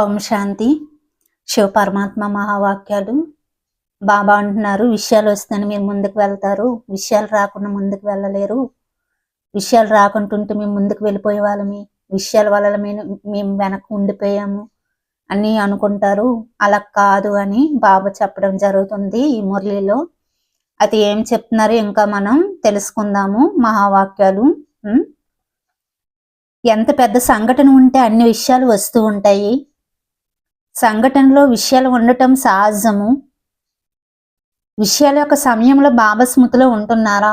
ఓం శాంతి. శివ పరమాత్మ మహావాక్యాలు. బాబా అంటున్నారు విషయాలు వస్తేనే మీరు ముందుకు వెళ్తారు. విషయాలు రాకుండా ముందుకు వెళ్ళలేరు. విషయాలు రాకుంటుంటే మేము ముందుకు వెళ్ళిపోయే వాళ్ళమి. విషయాల వల్ల మేము మేము వెనక ఉండిపోయాము అని అనుకుంటారు. అలా కాదు అని బాబా చెప్పడం జరుగుతుంది ఈ మురళిలో. అది ఏం చెప్తున్నారు? ఇంకా మనం తెలుసుకుందాము మహావాక్యాలు. ఎంత పెద్ద సంఘటన ఉంటే అన్ని విషయాలు వస్తూ ఉంటాయి. సంఘటనలో విషయాలు ఉండటం సహజము. విషయాల యొక్క సమయంలో బాబా స్మృతిలో ఉంటున్నారా?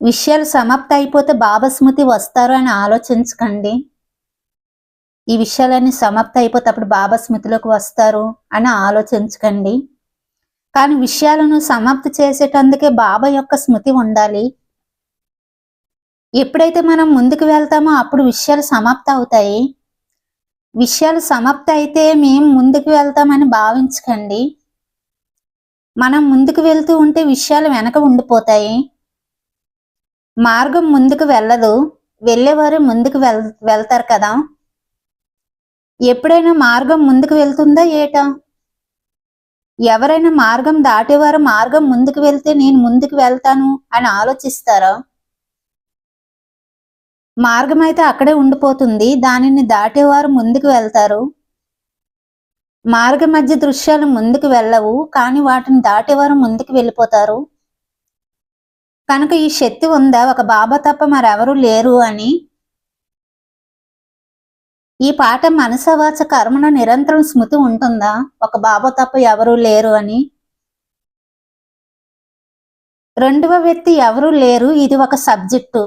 విషయాలు సమాప్తి అయిపోతే బాబా స్మృతి వస్తారు అని ఆలోచించకండి. ఈ విషయాలన్నీ సమాప్తి అయిపోతే అప్పుడు బాబా స్మృతిలోకి వస్తారు అని ఆలోచించకండి. కానీ విషయాలను సమాప్తి చేసేటందుకే బాబా యొక్క స్మృతి ఉండాలి. ఎప్పుడైతే మనం ముందుకు వెళ్తామో అప్పుడు విషయాలు సమాప్తి అవుతాయి. విషయాలు సమాప్తి అయితే మేము ముందుకు వెళ్తామని భావించకండి. మనం ముందుకు వెళ్తూ ఉంటే విషయాలు వెనక ఉండిపోతాయి. మార్గం ముందుకు వెళ్ళదు. వెళ్ళేవారు ముందుకు వెల్ వెళ్తారు కదా. ఎప్పుడైనా మార్గం ముందుకు వెళ్తుందా ఏటా? ఎవరైనా మార్గం దాటేవారు మార్గం ముందుకు వెళ్తే నేను ముందుకు వెళ్తాను అని ఆలోచిస్తారా? మార్గం అయితే అక్కడే ఉండిపోతుంది. దానిని దాటేవారు ముందుకు వెళ్తారు. మార్గ మధ్య దృశ్యాలు ముందుకు వెళ్ళవు కానీ వాటిని దాటేవారు ముందుకు వెళ్ళిపోతారు. కనుక ఈ శక్తి ఉందా? ఒక బాబా తప్ప మరెవరూ లేరు అని. ఈ పాట మనసవాచ కర్మన నిరంతరం స్మృతి ఉంటుందా? ఒక బాబా తప్ప ఎవరూ లేరు అని. రెండవ వ్యక్తి ఎవరూ లేరు ఇది ఒక సబ్జెక్టు.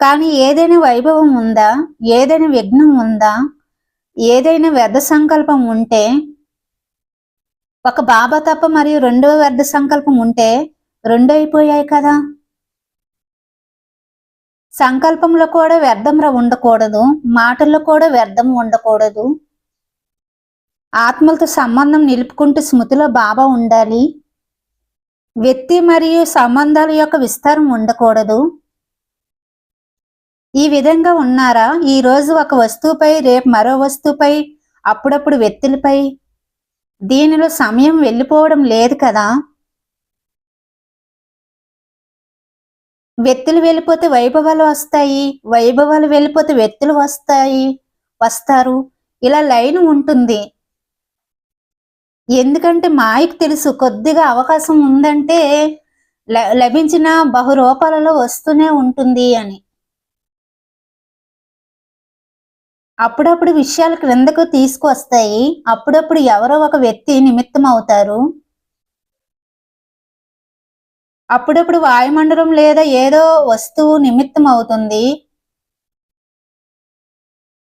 కానీ ఏదైనా వైభవం ఉందా? ఏదైనా విఘ్నం ఉందా? ఏదైనా వ్యర్థ సంకల్పం ఉంటే ఒక బాబా తప్ప మరియు రెండవ వ్యర్థ సంకల్పం ఉంటే రెండు అయిపోయాయి కదా? సంకల్పంలో కూడా వ్యర్థం ఉండకూడదు మాటల్లో కూడా వ్యర్థం ఉండకూడదు. ఆత్మలతో సంబంధం నిలుపుకుంటూ స్మృతిలో బాబా ఉండాలి. వ్యక్తి మరియు సంబంధాల యొక్క విస్తారం ఉండకూడదు. ఈ విధంగా ఉన్నారా? ఈ రోజు ఒక వస్తువుపై రేపు మరో వస్తువుపై అప్పుడప్పుడు వ్యక్తులపై. దీనిలో సమయం వెళ్ళిపోవడం లేదు కదా? వ్యక్తులు వెళ్ళిపోతే వైభవాలు వస్తాయి. వైభవాలు వెళ్ళిపోతే వ్యక్తులు వస్తాయి. వస్తారు. ఇలా లైన్ ఉంటుంది. ఎందుకంటే మాయకు తెలుసు కొద్దిగా అవకాశం ఉందంటే ల- లభించిన బహురూపాలలో వస్తూనే ఉంటుంది అని. అప్పుడప్పుడు విషయాలు క్రిందకు తీసుకువస్తాయి. అప్పుడప్పుడు ఎవరో ఒక వ్యక్తి నిమిత్తం అవుతారు అప్పుడప్పుడు వాయుమండలం లేదా ఏదో వస్తువు నిమిత్తం అవుతుంది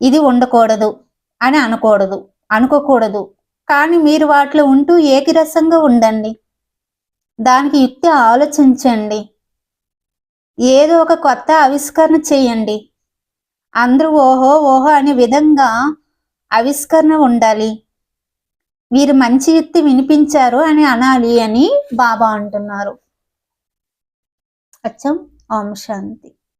ఇది ఉండకూడదు అని అనకూడదు. అనుకోకూడదు. కానీ మీరు వాటిలో ఉంటూ ఏకిరసంగా ఉండండి. దానికి యుక్తి ఆలోచించండి. ఏదో ఒక కొత్త ఆవిష్కరణ చేయండి. అందరూ ఓహో ఓహో అనే విధంగా ఆవిష్కరణ ఉండాలి. వీరు మంచి యుక్తి వినిపించారు అని అనాలి అని బాబా అంటున్నారు. అచ్చం. ఓం శాంతి.